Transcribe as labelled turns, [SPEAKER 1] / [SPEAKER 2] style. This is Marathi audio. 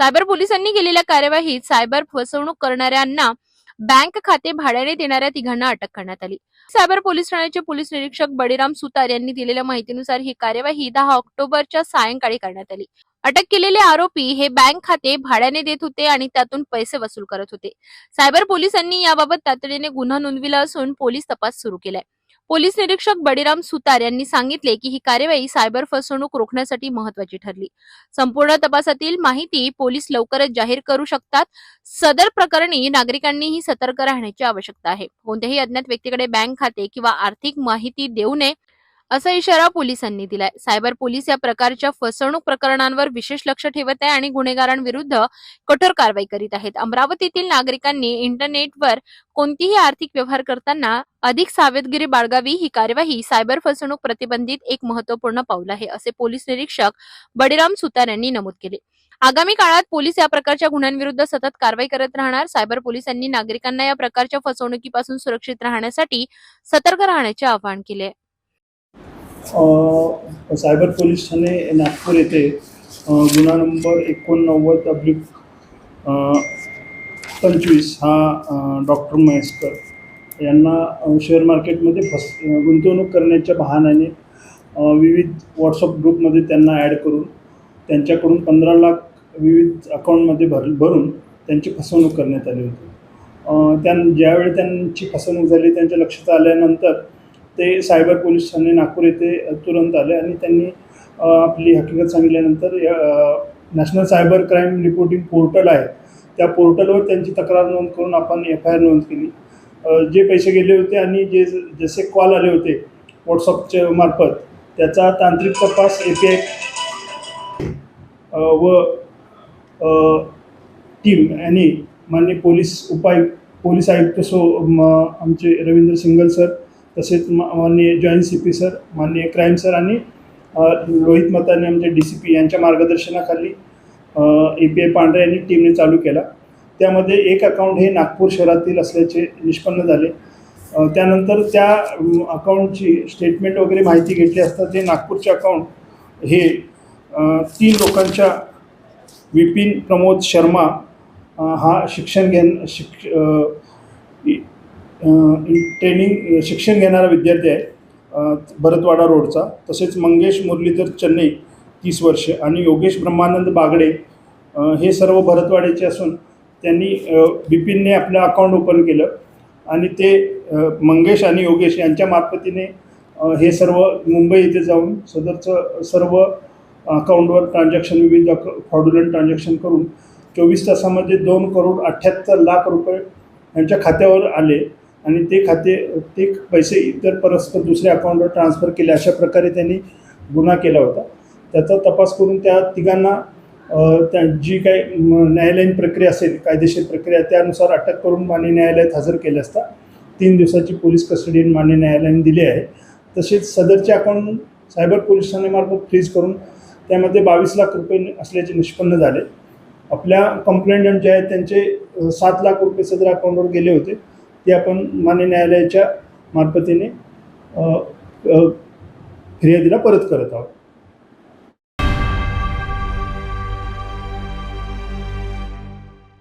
[SPEAKER 1] सायबर पोलिसांनी केलेल्या कार्यवाहीत सायबर फसवणूक करणाऱ्यांना बँक खाते भाड्याने देणाऱ्या तिघांना अटक करण्यात आली. सायबर पोलीस ठाण्याचे पोलीस निरीक्षक बळीराम सुतार यांनी दिलेल्या माहितीनुसार ही कार्यवाही दहा ऑक्टोबरच्या सायंकाळी करण्यात आली. अटक केलेले आरोपी हे बँक खाते भाड्याने देत होते आणि त्यातून पैसे वसूल करत होते. सायबर पोलिसांनी याबाबत तातडीने गुन्हा नोंदविला असून पोलीस तपास सुरू केलाय. पोलीस निरीक्षक बळीराम सुतार यांनी सांगितले की ही कार्यवाही सायबर फसवणूक रोखण्यासाठी महत्वाची ठरली. संपूर्ण तपासातील माहिती पोलीस लवकरच जाहीर करू शकतात. सदर प्रकरणी नागरिकांनीही सतर्क राहण्याची आवश्यकता आहे. कोणत्याही अज्ञात व्यक्तीकडे बँक खाते किंवा आर्थिक माहिती देऊ नये असा इशारा पोलिसांनी दिलाय. सायबर पोलीस या प्रकारच्या फसवणूक प्रकरणांवर विशेष लक्ष ठेवत आहे आणि गुन्हेगारांविरुद्ध कठोर कारवाई करीत आहेत. अमरावतीतील नागरिकांनी इंटरनेटवर कोणतीही आर्थिक व्यवहार करताना अधिक सावधगिरी बाळगावी ही कार्यवाही सायबर फसवणूक प्रतिबंधित एक महत्त्वपूर्ण पाऊल आहे असे पोलीस निरीक्षक बळीराम सुतार यांनी नमूद केले. आगामी काळात पोलीस या प्रकारच्या गुन्ह्यांविरुद्ध सतत कारवाई करत राहणार. सायबर पोलिसांनी नागरिकांना या प्रकारच्या फसवणुकीपासून सुरक्षित राहण्यासाठी सतर्क राहण्याचे आवाहन केले
[SPEAKER 2] सायबर पोलीस ठाणे नागपूर येथे गुन्हा नंबर एकोणनव्वद अब्लिक पंचवीस हा डॉक्टर महेशकर यांना शेअर मार्केटमध्ये फस गुंतवणूक करण्याच्या बहाण्याने विविध व्हॉट्सअप ग्रुपमध्ये त्यांना ॲड करून त्यांच्याकडून पंधरा लाख विविध अकाउंटमध्ये भर भरून त्यांची फसवणूक करण्यात आली होती. त्या त्यां ज्यावेळी त्यांची फसवणूक झाली त्यांच्या लक्षात आल्यानंतर ते सायबर पोलीस ठाणे नागपूर येथे तुरंत आले आणि त्यांनी आपली हकीकत सांगितल्यानंतर national cyber crime reporting portal आहे त्या पोर्टलवर त्यांची तक्रार नोंद करून आपण एफ आय आर नोंद केली. जे पैसे गेले होते आणि जे जसे कॉल आले होते व्हॉट्सअपच्या मार्फत त्याचा तांत्रिक तपास ए पी आय व टीम यांनी माननीय पोलीस उपायुक्त पोलीस आयुक्त सो आमचे रवींद्र सिंगल सर तसेच माननीय जॉईंट सी पी सर माननीय क्राईम सर आणि रोहित मताने म्हणजे डी सी पी यांच्या मार्गदर्शनाखाली ए पी आय पांढरे यांनी टीमने चालू केला. त्यामध्ये एक अकाउंट हे नागपूर शहरातील असल्याचे निष्पन्न झाले. त्यानंतर त्या अकाउंटची स्टेटमेंट वगैरे माहिती घेतली असता ते नागपूरचे अकाउंट हे तीन लोकांच्या विपिन प्रमोद शर्मा हा शिक्षण घेण शिक ट्रेनिंग शिक्षण घेणारा विद्यार्थी आहे भरतवाडा रोडचा. तसेच मंगेश मुरलीधर चेन्नई तीस वर्ष. आणि योगेश ब्रह्मानंद बागडे हे सर्व भरतवाड्याचे असून त्यांनी बिपिनने आपलं अकाउंट ओपन केलं. आणि ते मंगेश आणि योगेश यांच्या मार्फतीने हे सर्व मुंबई येथे जाऊन सदरचं सर्व अकाउंटवर ट्रान्झॅक्शन विविध फ्रॉडुलंट ट्रान्झॅक्शन करून चोवीस तासामध्ये दोन करोड अठ्ठ्याहत्तर लाख रुपये यांच्या खात्यावर आले. आणि ते खाते ते पैसे इतर परस्पर दुसऱ्या अकाउंटवर ट्रान्सफर केले अशा प्रकारे त्यांनी गुन्हा केला होता. त्याचा तपास करून त्या तिघांना त्या जी काही न्यायालयीन प्रक्रिया असेल कायदेशीर प्रक्रिया त्यानुसार अटक करून मान्य न्यायालयात हजर केले असता तीन दिवसाची पोलीस कस्टडी मान्य न्यायालयाने दिली आहे. तसेच सदरचे अकाउंट सायबर पोलीस ठाण्यामार्फत फ्रीज करून त्यामध्ये बावीस लाख रुपये असल्याचे निष्पन्न झाले. आपल्या कंप्लेंटंट जे आहेत त्यांचे सात लाख रुपये सदर अकाउंटवर गेले होते. ते आपण मान्य न्यायालयाच्या मार्फतीने फिर्यादीला परत करत आहोत.